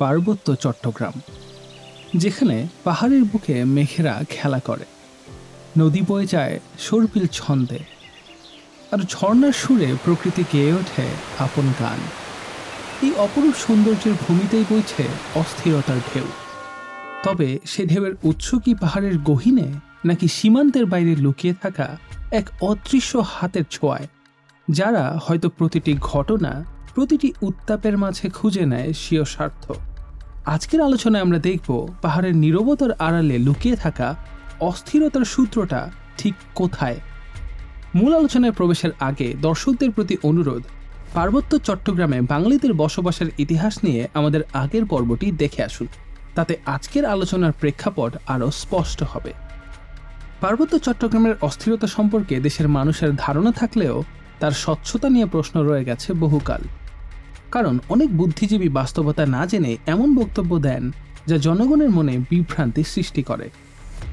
পার্বত্য চট্টগ্রাম, যেখানে পাহাড়ের বুকে মেঘেরা খেলা করে। নদী বয়ে যায় সর্পিল ছন্দে আর ঝর্ণার সুরে প্রকৃতি গেয়ে ওঠে আপন গান। এই অপরূপ সৌন্দর্যের ভূমিতেই বইছে অস্থিরতার ঢেউ। তবে সে ঢেউয়ের উৎস কি পাহাড়ের গহিনে, নাকি সীমান্তের বাইরে লুকিয়ে থাকা এক অদৃশ্য হাতের ছোঁয়ায়, যারা হয়তো প্রতিটি ঘটনা প্রতিটি উত্তাপের মাঝে খুঁজে নেয় স্বীয় স্বার্থ। আজকের আলোচনায় আমরা দেখব পাহাড়ের নীরবতার আড়ালে লুকিয়ে থাকা অস্থিরতার সূত্রটা ঠিক কোথায়। মূল আলোচনায় প্রবেশের আগে দর্শকদের প্রতি অনুরোধ, পার্বত্য চট্টগ্রামে বাঙালিদের বসবাসের ইতিহাস নিয়ে আমাদের আগের পর্বটি দেখে আসুন। তাতে আজকের আলোচনার প্রেক্ষাপট আরও স্পষ্ট হবে। পার্বত্য চট্টগ্রামের অস্থিরতা সম্পর্কে দেশের মানুষের ধারণা থাকলেও তার স্বচ্ছতা নিয়ে প্রশ্ন রয়ে গেছে বহুকাল। কারণ অনেক বুদ্ধিজীবী বাস্তবতা না জেনে এমন বক্তব্য দেন যা জনগণের মনে বিভ্রান্তি সৃষ্টি করে।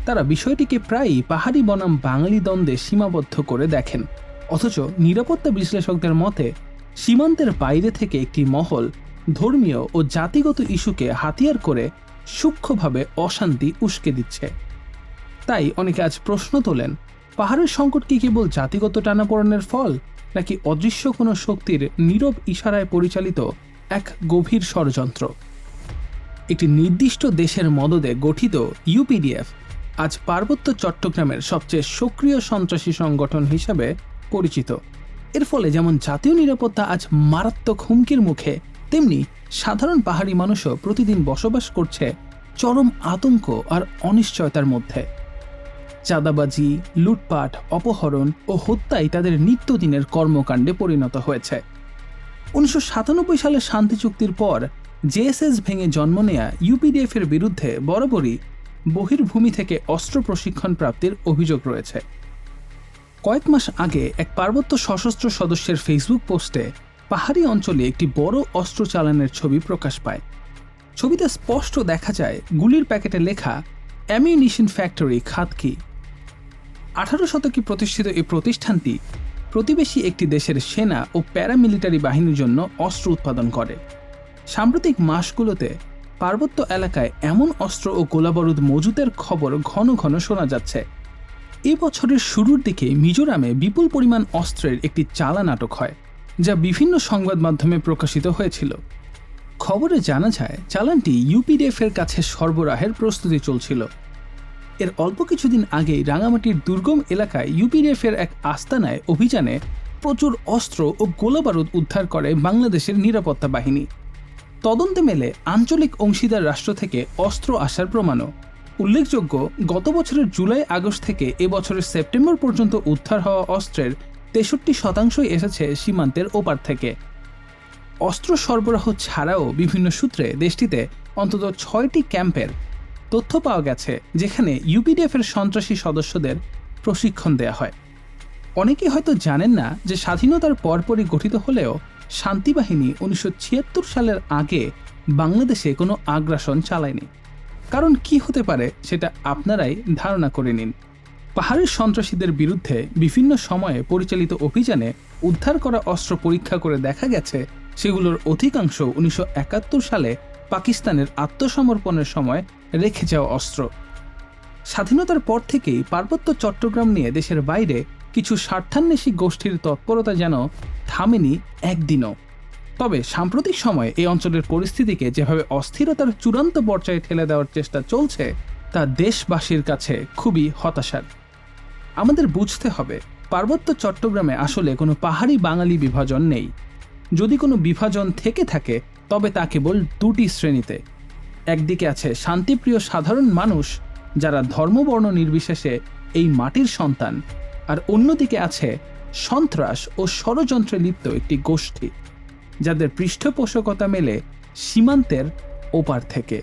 তারা বিষয়টিকে প্রায়ই পাহাড়ি বনাম বাঙালি দ্বন্দ্বে সীমাবদ্ধ করে দেখেন। অথচ নিরাপত্তা বিশ্লেষকদের মতে, সীমান্তের বাইরে থেকে একটি মহল ধর্মীয় ও জাতিগত ইস্যুকে হাতিয়ার করে সূক্ষ্মভাবে অশান্তি উস্কে দিচ্ছে। তাই অনেকে আজ প্রশ্ন তোলেন, পাহাড়ের সংকট কি কেবল জাতিগত টানাপোড়েনের ফল নাকি অদৃশ্য কোনো শক্তির নীরব ইশারায় পরিচালিত এক গভীর ষড়যন্ত্র? একটি নির্দিষ্ট দেশের মদদে গঠিত ইউপিডিএফ আজ পার্বত্য চট্টগ্রামের সবচেয়ে সক্রিয় সন্ত্রাসী সংগঠন হিসাবে পরিচিত। এর ফলে যেমন জাতীয় নিরাপত্তা আজ মারাত্মক হুমকির মুখে, তেমনি সাধারণ পাহাড়ি মানুষও প্রতিদিন বসবাস করছে চরম আতঙ্ক আর অনিশ্চয়তার মধ্যে। চাঁদাবাজি, লুটপাট, অপহরণ ও হত্যাই তাদের নিত্যদিনের কর্মকাণ্ডে পরিণত হয়েছে। উনিশশো সাতানব্বই সালে শান্তি চুক্তির পর জেএসএস ভেঙে জন্ম নেয়া ইউপিডিএফ এর বিরুদ্ধে বরাবরই বহির্ভূমি থেকে অস্ত্র প্রশিক্ষণ প্রাপ্তির অভিযোগ রয়েছে। কয়েক মাস আগে এক পার্বত্য সশস্ত্র সদস্যের ফেসবুক পোস্টে পাহাড়ি অঞ্চলে একটি বড় অস্ত্র চালানের ছবি প্রকাশ পায়। ছবিতে স্পষ্ট দেখা যায়, গুলির প্যাকেটে লেখা, অ্যামিউনিশন ফ্যাক্টরি, খাতকি। আঠারো শতকে প্রতিষ্ঠিত এই প্রতিষ্ঠানটি প্রতিবেশী একটি দেশের সেনা ও প্যারামিলিটারি বাহিনীর জন্য অস্ত্র উৎপাদন করে। সাম্প্রতিক মাসগুলোতে পার্বত্য এলাকায় এমন অস্ত্র ও গোলাবারুদ মজুতের খবর ঘন ঘন শোনা যাচ্ছে। এ বছরের শুরুর দিকে মিজোরামে বিপুল পরিমাণ অস্ত্রের একটি চালা নাটক হয়, যা বিভিন্ন সংবাদ মাধ্যমে প্রকাশিত হয়েছিল। খবরে জানা যায়, চালানটি ইউপিডিএফ এর কাছে সরবরাহের প্রস্তুতি চলছিল। এর অল্প কিছুদিন আগেই রাঙামাটির দুর্গম এলাকায় ইউপিডিএফ এর এক আস্তানায় অভিযানে প্রচুর অস্ত্র ও গোলাবারুদ উদ্ধার করে বাংলাদেশের নিরাপত্তা বাহিনী। তদন্তে মেলে আঞ্চলিক অংশীদার রাষ্ট্র থেকে অস্ত্র আসার প্রমাণও। উল্লেখযোগ্য, গত বছরের জুলাই আগস্ট থেকে এ বছরের সেপ্টেম্বর পর্যন্ত উদ্ধার হওয়া অস্ত্রের তেষট্টি শতাংশই এসেছে সীমান্তের ওপার থেকে। অস্ত্র সরবরাহ ছাড়াও বিভিন্ন সূত্রে দেশটিতে অন্তত ছয়টি ক্যাম্পের তথ্য পাওয়া গেছে যেখানে ইউপিডিএফ এর সন্ত্রাসী সদস্যদের প্রশিক্ষণ দেয়া হয়। অনেকেই হয়তো জানেন না যে স্বাধীনতার পরপরই গঠিত হলেও শান্তিবাহিনী উনিশশো ছিয়াত্তর সালের আগে বাংলাদেশে কোনো আগ্রাসন চালায়নি। কারণ কি হতে পারে সেটা আপনারাই ধারণা করে নিন। পাহাড়ের সন্ত্রাসীদের বিরুদ্ধে বিভিন্ন সময়ে পরিচালিত অভিযানে উদ্ধার করা অস্ত্র পরীক্ষা করে দেখা গেছে, সেগুলোর অধিকাংশ উনিশশো একাত্তর সালে পাকিস্তানের আত্মসমর্পণের সময় রেখে যাওয়া অস্ত্র। স্বাধীনতার পর থেকেই পার্বত্য চট্টগ্রাম নিয়ে দেশের বাইরে কিছু স্বার্থান্বেষী গোষ্ঠীর তৎপরতা যেন থামেনি একদিনও। তবে সাম্প্রতিক সময়ে এই অঞ্চলের পরিস্থিতিকে যেভাবে অস্থিরতার চূড়ান্ত পর্যায়ে ঠেলে দেওয়ার চেষ্টা চলছে, তা দেশবাসীর কাছে খুবই হতাশার। আমাদের বুঝতে হবে, পার্বত্য চট্টগ্রামে আসলে কোনো পাহাড়ি বাঙালি বিভাজন নেই। যদি কোনো বিভাজন থেকে থাকে তবে তা কেবল দুটি শ্রেণীতে। একদিকে আছে শান্তিপ্রিয় সাধারণ মানুষ, যারা ধর্মবর্ণ নির্বিশেষে এই মাটির সন্তান, আর অন্যদিকে আছে সন্ত্রাস ও ষড়যন্ত্রে লিপ্ত একটি গোষ্ঠী, যাদের পৃষ্ঠপোষকতা মেলে সীমান্তের ওপার থেকে।